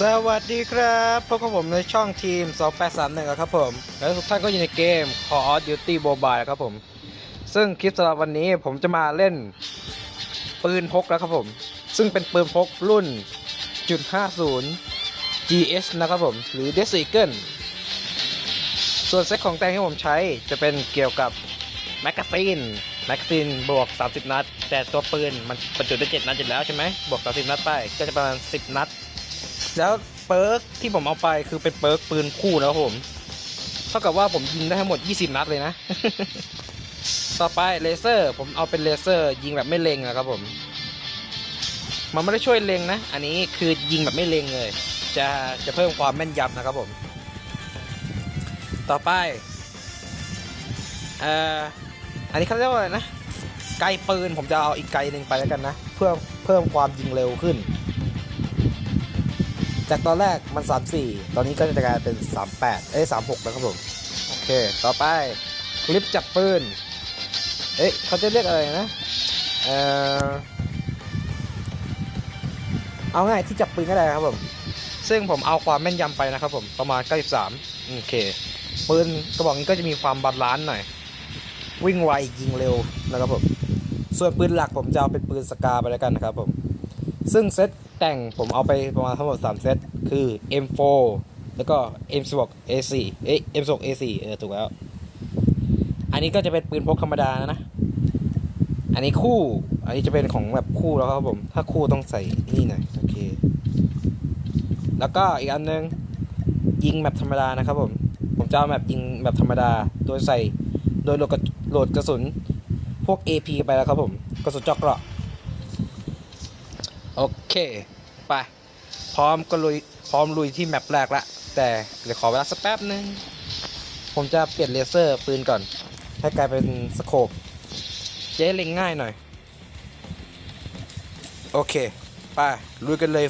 สวัสดีครับพบกับผมในช่องทีม 2831ครับผม และทุกท่านก็อยู่ในเกม Call of Duty Mobile ครับผม ซึ่งคลิปสำหรับวันนี้ผมจะมาเล่นปืนพกแล้วครับผม ซึ่งเป็นปืนพกรุ่นจุด50 GS นะครับผม หรือ d e s e a g l e ส่วนเซ็ตของแต่งที่ผมใช้จะเป็นเกี่ยวกับแมกกาซีนแมกกาซีนบวก 30 นัด แต่ตัวปืนมันบรรจุได้ 7 นัดอยู่แล้วใช่ไหมบวก 30 นัดไป ก็จะประมาณ 10 นัด แล้วเปิร์กที่ผมเอาไปคือเป็นเปิร์กปืนคู่นะครับผม เท่ากับว่าผมยิงได้ทั้งหมด 20 นัดเลยนะ ต่อไปเลเซอร์ ผมเอาเป็นเลเซอร์ ยิงแบบไม่เล็งนะครับผม มันไม่ได้ช่วยเล็งนะ อันนี้คือยิงแบบไม่เล็งเลย จะจะเพิ่มความแม่นยำนะครับผม ต่อไปเอ่ออันนี้เขาเรียกว่าอะไรนะ ไกลปืนผมจะเอาอีกไกลหนึ่งไปแล้วกันนะ เพื่อเพิ่มความยิงเร็วขึ้น จากตอนแรกมัน 34 ตอนนี้ก็จะกลายเป็น 38 เอ้ย 36แล้วครับผม โอเค ต่อไปคลิปจับปืน เอ๊ะเขาจะเรียกอะไรนะ เอ่อเอาง่ายที่จับปืนก็ได้ครับผม ซึ่งผมเอาความแม่นยำไปนะครับผมประมาณ 93 โอเค ปืนกระบอกนี้ก็จะมีความบาลานซ์หน่อย วิ่งไวยิงเร็วนะครับผม ส่วนปืนหลักผมจะเอาเป็นปืนสกาไปแล้วกันนะครับผม ซึ่งเซต แต่งผมเอาไปประมาณทั้งหมด 3 เซต คือ M4 แล้วก็ M16 A4 เอ้ย M16 A4 เออ ถูกแล้ว อันนี้ก็จะเป็นปืนพกธรรมดานะ อันนี้คู่ อันนี้จะเป็นของแบบคู่แล้วครับผม ถ้าคู่ต้องใส่นี่หน่อย โอเค แล้วก็อีกอันนึง ยิงแบบธรรมดานะครับผม ผมจะเอาแบบยิงแบบธรรมดา โดยใส่ โดยโหลดกระโหลดกระสุน พวก AP ไปแล้วครับผม กระสุนจอกเกราะโอเค ไป พร้อมก็ลุยพร้อมลุยที่แมปแรกละแต่เดี๋ยวขอเวลาสักแป๊บนึง ผมจะเปลี่ยนเลเซอร์ปืนก่อน ให้กลายเป็นสโคปเจ๊เล็งง่ายหน่อย โอเค ไป ลุยกันเลย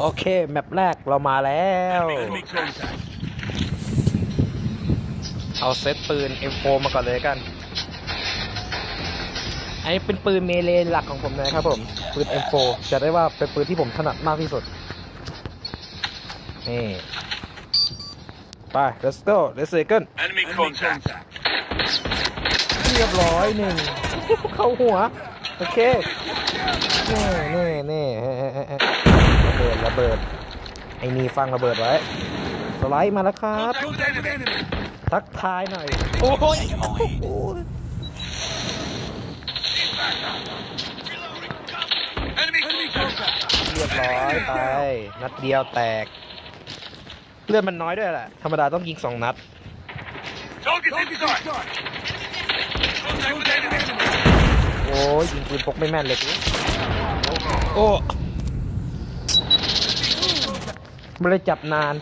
โอเค แมปแรกเรามาแล้ว เอาเซตปืน M4 มาก่อนเลยกัน อันนี้เป็นปืนเมเลหลักของผมเลยครับผมปืน M4 จะได้ว่าเป็นปืนที่ผมถนัดมากที่สุดนี่ไป let's go let's go Enemy contact. เรียบร้อยหนึ่งเข้าหัว โอเคนี่นี่นี่เฮ้ยเฮ้ยเฮ้ยเฮ้ยระเบิดระเบิดไอ้นี่ฟังระเบิดไว้สไลด์มาแล้วครับ Contact with enemy. ทักทายหน่อย โอ้ยโอ้ย Enemy contact. เรียบร้อยไป นัดเดียวแตก เลือดมันน้อยด้วยแหละ ธรรมดาต้องยิงสองนัด โอ้ยยิงปืนพกไม่แม่นเลยกูโอ้ไม่ได้จับนาน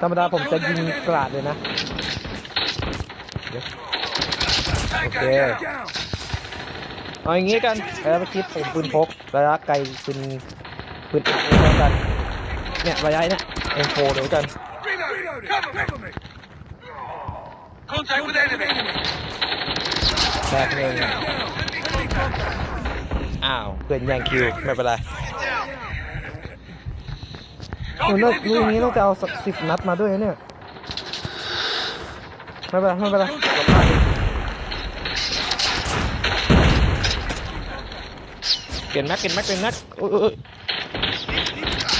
ธรรมดาผมจะยิงกราดเลยนะเดี๋ยว Tango Okay. down. เอาอย่างงี้กันแล้วเมื่อกี้ผมปืนพกระยะไกลปืน ปืน M4 แล้วกัน เนี่ยระยะเนี่ย M4 เดี๋ยวกัน Reload. Cover me. Contact with enemy. แตกหนึ่ง Enemy contact. อ้าวเพื่อนแย่งคิวไม่เป็นไร Down. หนูเลิก Target รู้อย่างนี้ inside. ต้องจะเอาสักสิบนัดมาด้วยนะเนี่ย ไม่เป็นไรไม่เป็นไรเราพลาดเองเปลี่ยนแม็กเปลี่ยนแม็กเปลี่ยนแม็กโอ้ยโอ้ยโอ้ย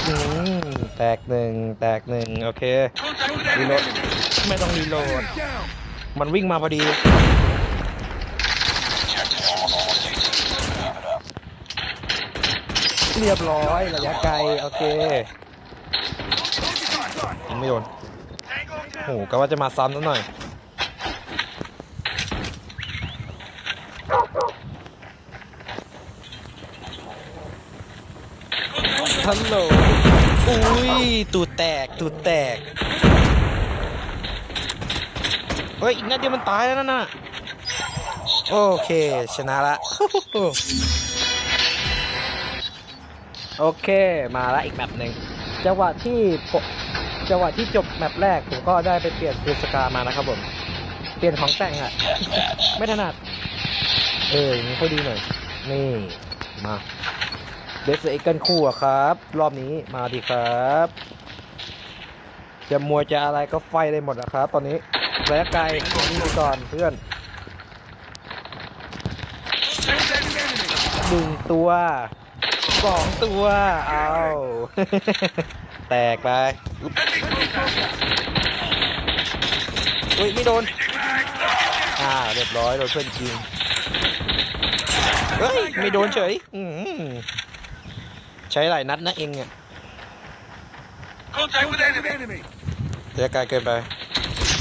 อืมแตกหนึ่งแตกหนึ่งโอเครีโหลดไม่ต้องรีโหลด มันวิ่งมาพอดี เรียบร้อยระยะไกล โอเคยิงไม่โดนโหก็ว่าจะมาซ้ำซะหน่อย ฮัลโหล อุ้ย ตูดแตก ตูดแตก เฮ้ย อีกนัดเดียวมันตายแล้วนั่นน่ะโอเค ชนะละ โอเค มาละอีกแมปหนึ่ง จังหวะที่จังหวะที่จบแมปแรก ผมก็ได้ไปเปลี่ยนปืนสกามานะครับผม เปลี่ยนของแต่งอะไม่ถนัด เอออย่างนี้ค่อยดีหน่อย นี่ มา เดสเอ็กกันคู่อะครับ รอบนี้มาดีครับ จะมัวจะอะไรก็ไฟได้หมดอะครับ ตอนนี้ระยะไกลนี่ก่อนเพื่อนหนึ่งตัวสองตัว เอาแตกไปอุ้ยไม่โดน อ่า เรียบร้อยโดนเพื่อนยิง เฮ้ย ไม่โดนเฉย อืม ใช้หลายนัดนะเองเนี่ย Contact with enemy. enemy. ระยะไกลเกินไป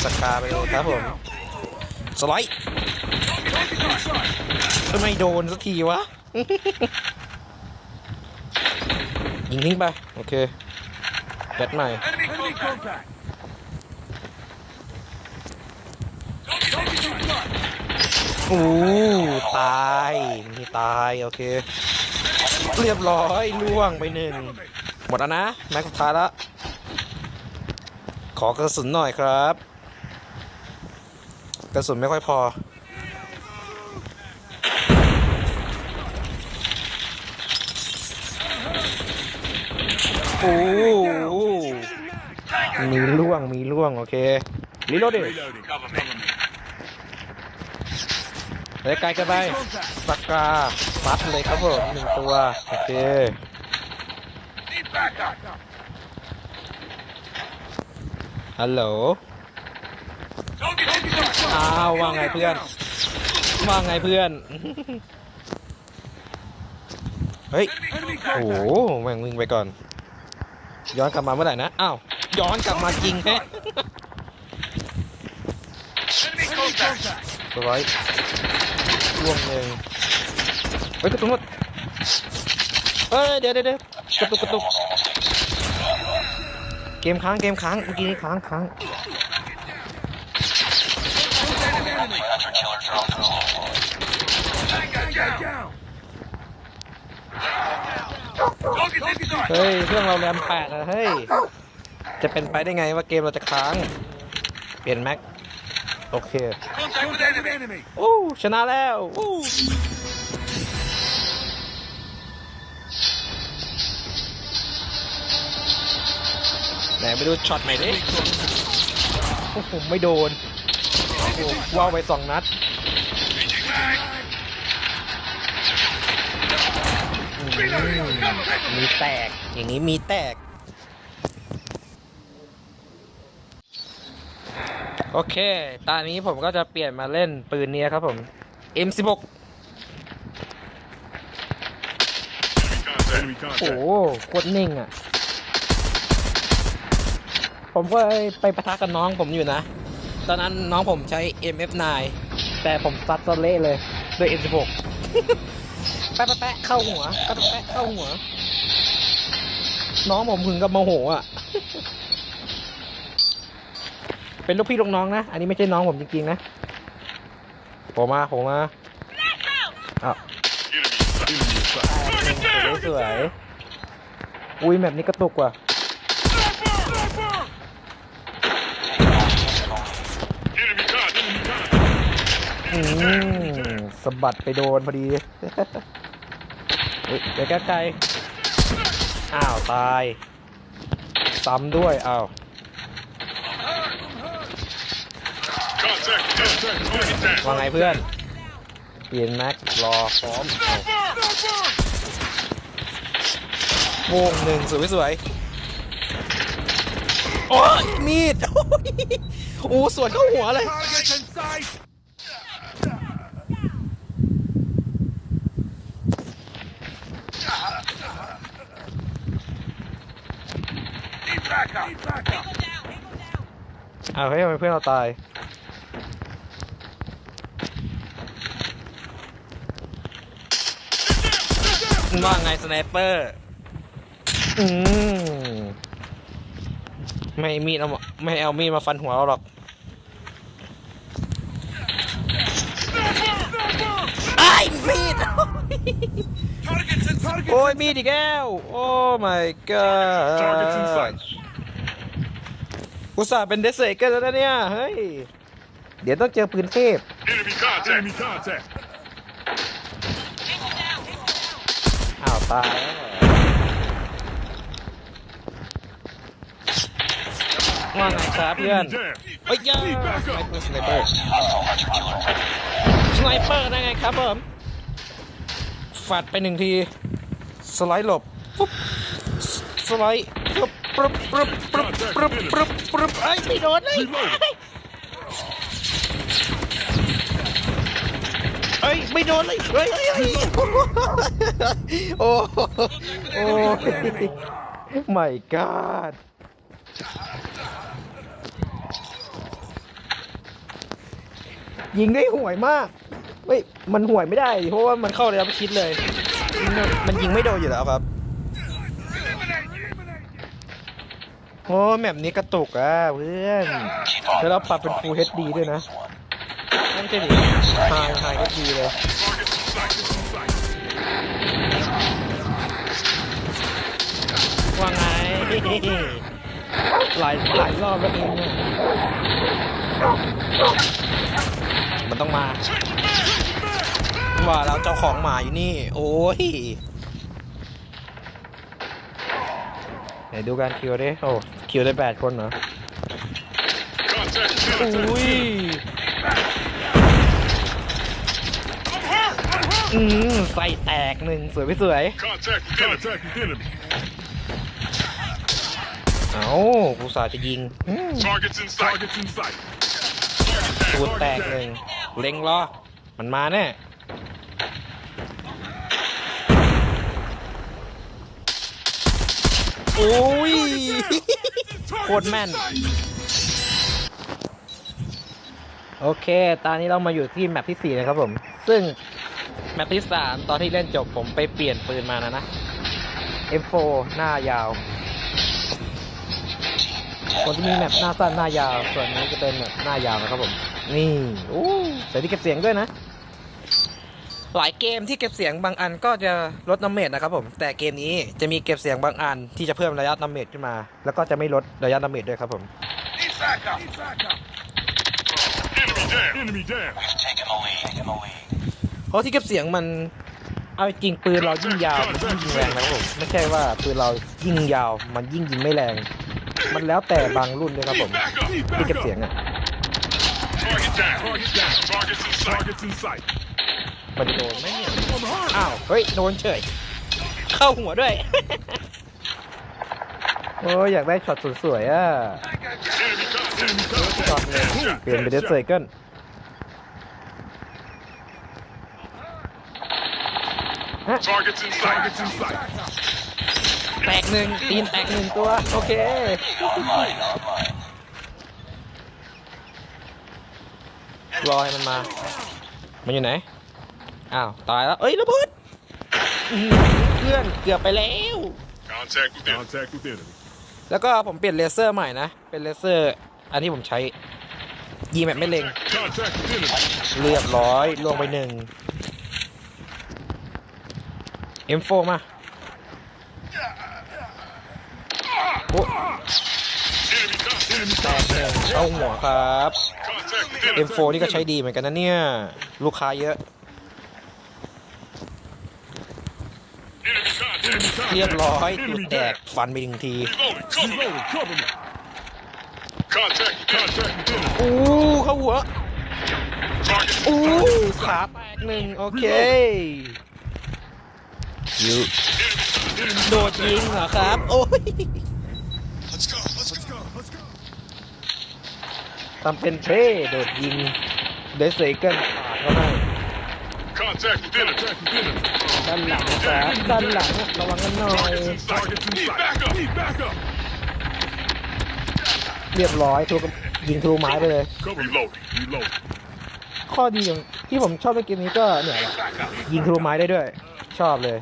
สกาไปเลยครับผมสไลด์ทำไมโดนสักทีวะ ยิงทิ้งไป โอเคแบตใหม่ Enemy contact. โอ้ตาย มีตาย โอเค เรียบร้อยล่วงไปหนึ่งหมดแล้วนะแม็กซ์สุดท้ายละขอกระสุนหน่อยครับ กระสุนไม่ค่อยพอ โอ้มีล่วงมีล่วง โอเครีโหลดดิไปไกลกันไปสกา ซัดเลยครับผมหนึ่งตัว โอเค Need backup. ฮัลโหล Don't get hit. อ้าวว่าไงเพื่อน ว่าไงเพื่อน เฮ้ย Enemy โอ้โห contact. แม่งวิ่งไปก่อน ย้อนกลับมาเมื่อไหร่นะ อ้าว ย้อนกลับมาจริงแฮะ Enemy contact. สไลด์ช่วงหนึ่ง เฮ้ยกระตุกหมดเฮ้ยเดี๋ยวเดี๋ยวเดี๋ยวกระตุกกระตุกเกมค้างเกมค้างเมื่อกี้นี้ค้างค้างเฮ้ยเครื่องเราแรมแปดอะเฮ้ยจะเป็นไปได้ไงว่าเกมเราจะค้าง เปลี่ยนแม็ก โอเค โอ้ชนะแล้ว ไหนไปดูช็อตใหม่ดิโอ้โหไม่โดนโอ้โหว่าวไปสองนัด Changing mag. อืม Reloading. Cover me. มีแตกอย่างนี้มีแตก โอเค ตอนนี้ผมก็จะเปลี่ยนมาเล่นปืนเนี้ยครับผม M16 Enemy โอ้โหโคตรนิ่งอะ ผมก็ไปประทะกับน้องผมอยู่นะ ตอนนั้นน้องผมใช้ MF9 แต่ผมซัดซะเละเลยด้วย M16 แปะแปะแปะเข้าหัวแปะแปะแปะเข้าหัว น้องผมถึงกับโมโหอะ เป็นลูกพี่ลูกน้องนะ อันนี้ไม่ใช่น้องผมจริงๆนะผมมาผมมาอ้าวสวยสวยๆอุ้ยแบบนี้กระตุกว่ะ Enemy card. Enemy card. อืมสะบัดไปโดนพอดีเฮ้ยเดี๋ยวใกลๆอ้าว ตาย ซ้ำด้วย อ้าวว่าไงเพื่อน เปลี่ยนแม็กรอพร้อมโม่งหนึ่งสวยสวยๆโอ้ยมีดโอ้ยโอ้สวนเข้าหัวเลย Target in sight. Need backup. Need backup. อ้าวเฮ้ยทำไมเพื่อนเราตายว่าไงสไนเปอร์ อืมไม่มีดเอามาไม่เอามีดมาฟันหัวเราหรอก ไอ้ายมีด Targets in target. โอ้ยมีดอีกแล้ว โอ้ my god Targets in sight. อุตส่าห์เป็นเดสเซกอร์แล้วนะเนี่ย เฮ้ย เดี๋ยวต้องเจอพื้นเทพ Enemy contact! Enemy contact! อ้าวตายว่าไงครับเพื่อนไอ้ยยังสไนเปอร์สไนเปอร์ได้ไงครับผมฝัดไปหนึ่งที สไลด์หลบปุ๊บสไลด์ ปุ๊บปุ๊บปุ๊บปุ๊บปุ๊บปุ๊บปุ๊บไอ้ยไม่โดนเลยเอ้ยไม่โดนเลยเฮ้ยเฮ้ยเฮ้ยโอ้โอ้ไม่กาดยิงได้ห่วยมากเฮ้ยมันห่วยไม่ได้ เพราะว่ามันเข้าระยะประชิดเลย มันมันยิงไม่โดนอยู่แล้วครับ โอ้แมปนี้กระตุกอะเพื่อนแล้วเราปรับเป็น Full HD ด้วยนะนั่นจะดีไฮไฮ HD เลยว่าไงหลายหลายรอบแล้วเองเนี่ยมันต้องมา ว่าแล้วเจ้าของหมาอยู่นี่ โอ้ย ไหนดูการคิวดิโอ้คิวได้แปดคนเหรอ Contact อุ้ยอืมใส่แตกหนึ่งสวยไม่สวย Contact Contact enemy. เอ้ากูสาจะยิงอืม Targets in sight. Targets in sight. ตูดแตกหนึ่งเล็งรอ มันมาแน่ โอ้ยโคตรแม่น โอเค ตอนนี้เรามาอยู่ที่แมปที่ 4 นะครับผม ซึ่งแมปที่ 3 ตอนที่เล่นจบผมไปเปลี่ยนปืนมานะนะ M4 หน้ายาว คนที่มีแมปหน้าสั้นหน้ายาว ส่วนนี้จะเป็นแบบหน้ายาวนะครับผม นี่โอ้ใส่ที่เก็บเสียงด้วยนะ หลายเกมที่เก็บเสียงบางอันก็จะลดน้ำเมจนะครับผมแต่เกมนี้จะมีเก็บเสียงบางอันที่จะเพิ่มระยะน้ำเมจขึ้นมา แล้วก็จะไม่ลดระยะน้ำเมจด้วยครับผม เพราะที่เก็บเสียงมันเอาจริงปืนเรายิ่งยาวมันยิ่งยิงแรงนะครับผมไม่ใช่ว่าปืนเรายิ่งยาวมันยิ่งยิงไม่แรง มันแล้วแต่บางรุ่นด้วยครับผมที่เก็บเสียงอะ มันจะโดนไหมเนี่ย I'm hurt. อ้าวเฮ้ยโดนเฉย เข้าหัวด้วย โอ้ยอยากได้ช็อตสวยๆอะ Enemy contact. Enemy contact. ช็อตเลยเปลี่ยนเป็นเดสเซอร์เกิล Targets in sight. Targets in sight. แตกหนึ่งตีนแตกหนึ่งตัว โอเค รอให้มันมา มันอยู่ไหน อ้าวตายแล้วเอ้ยระเบิดอื้อหือเพื่อนเกือบไปแล้ว Contact with enemy. Contact with enemy. แล้วก็ผมเปลี่ยนเลเซอร์ใหม่นะ เป็นเลเซอร์ อันที่ผมใช้ยิงแบบไม่เล็ง Contact with enemy. เรียบร้อยลวงไปหนึ่ง M4 มาโอ้ Enemy contact. Enemy แตกหนึ่งเอาหัวครับ contact with enemy. M4 นี่ก็ใช้ดีเหมือนกันนะเนี่ย ลูกค้าเยอะ Enemy contact. Enemy contact. เรียบร้อยตูด Enemy แตก down. ฟันไปหนึ่งที Reloading. Cover me. Cover me. Contact. Contact with enemy. อู้เข้าหัว Target. อู้ขาแตกหนึ่งโอเคยูโดดยิงเหรอครับ โอ้ย Let's go. Let's go. Let's go. ทำเป็นเท่โดดยิงเดสเซเกิลปาดเข้าให้ Contact with enemy. Contact with enemy. ด้านหลังนะครับด้านหลังระวังกันหน่อย Targets in sight. Targets in sight. Need backup. Need backup. เรียบร้อยทุกยิงทะลุไม้ไปเลย Cover. Reloading. Reloading. ข้อดีอย่างที่ผมชอบในเกมนี้ก็เนี่ยแหละยิงทะลุไม้ได้ด้วย ชอบเลย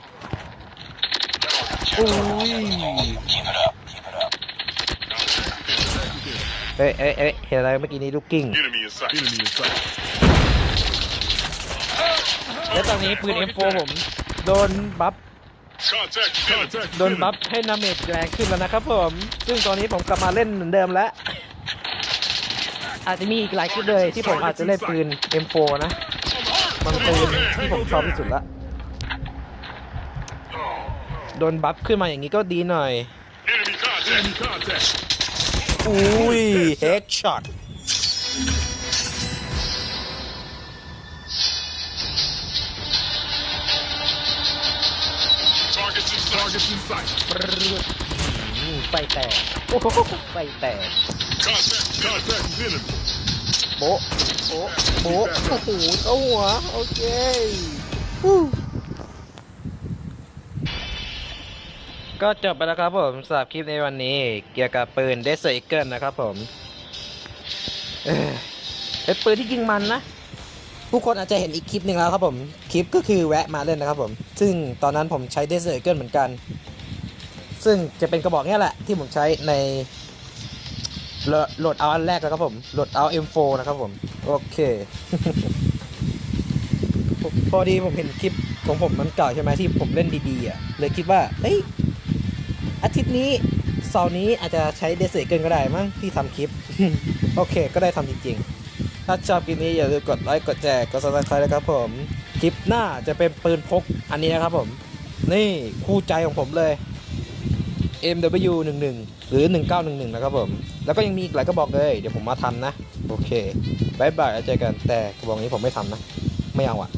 อุ้ยเอ้ยเอ้ยเอ้ยเห็นอะไรเมื่อกี้นี้ลูกกิ้ง Enemy in sight. Enemy in sight. และตอนนี้ปืน M4 ผมโดนบัฟ Contact. Contact. โดนบัฟให้นาเมจแรงขึ้นแล้วนะครับผม ซึ่งตอนนี้ผมกลับมาเล่นเหมือนเดิมแล้ว อาจจะมีอีกหลายคลิปเลยที่ผมอาจจะเล่นปืน M4 นะมันปืนที่ผมชอบที่สุดละ โดนบัฟขึ้นมาอย่างนี้ก็ดีหน่อย Enemy contact. Enemy contact. อุ้ยเฮดช็อต in sight. Targets in sight. ไฟแตกโอ้โหไฟแตก Contact. Contact with enemy. โบ๊ะโบ๊ะโบ๊ะโอ้โหเข้าหัว โอเคฮู้ก็จบไปแล้วครับผมสำหรับคลิปในวันนี้ เกี่ยวกับปืนเดสเซอร์อีเกิลนะครับผมเอ้ยเป็นปืนที่ยิงมันนะ ผู้คนอาจจะเห็นอีกคลิปหนึ่งแล้วครับผมคลิปก็คือแวะมาเล่นนะครับผม ซึ่งตอนนั้นผมใช้เดสเซอร์เกิลเหมือนกัน ซึ่งจะเป็นกระบอกนี้แหละ ที่ผมใช้ในโหลดเอาอันแรกแล้วครับผมโหลดเอา M4 นะครับผม โอเค พอดีผมเห็นคลิปของผมมันเก่าใช่ไหมที่ผมเล่นดีๆอะเลยคิดว่าเอ้ยอาทิตย์นี้เสาร์นี้อาจจะใช้เดสเซอร์เกินก็ได้มั้งที่ทำคลิป โอเค ก็ได้ทำจริงๆ ถ้าชอบคลิปนี้อย่าลืมกดไลค์กดแชร์กดซับสไครต์นะครับผมคลิปหน้าจะเป็นปืนพกอันนี้นะครับผม นี่คู่ใจของผมเลย MW 1 1 หรือ 1911 นะครับผม แล้วก็ยังมีอีกหลายกระบอกเลย เดี๋ยวผมมาทำนะ โอเคบายบายแล้วเจอกันแต่กระบอกนี้ผมไม่ทำนะ ไม่เอาอะ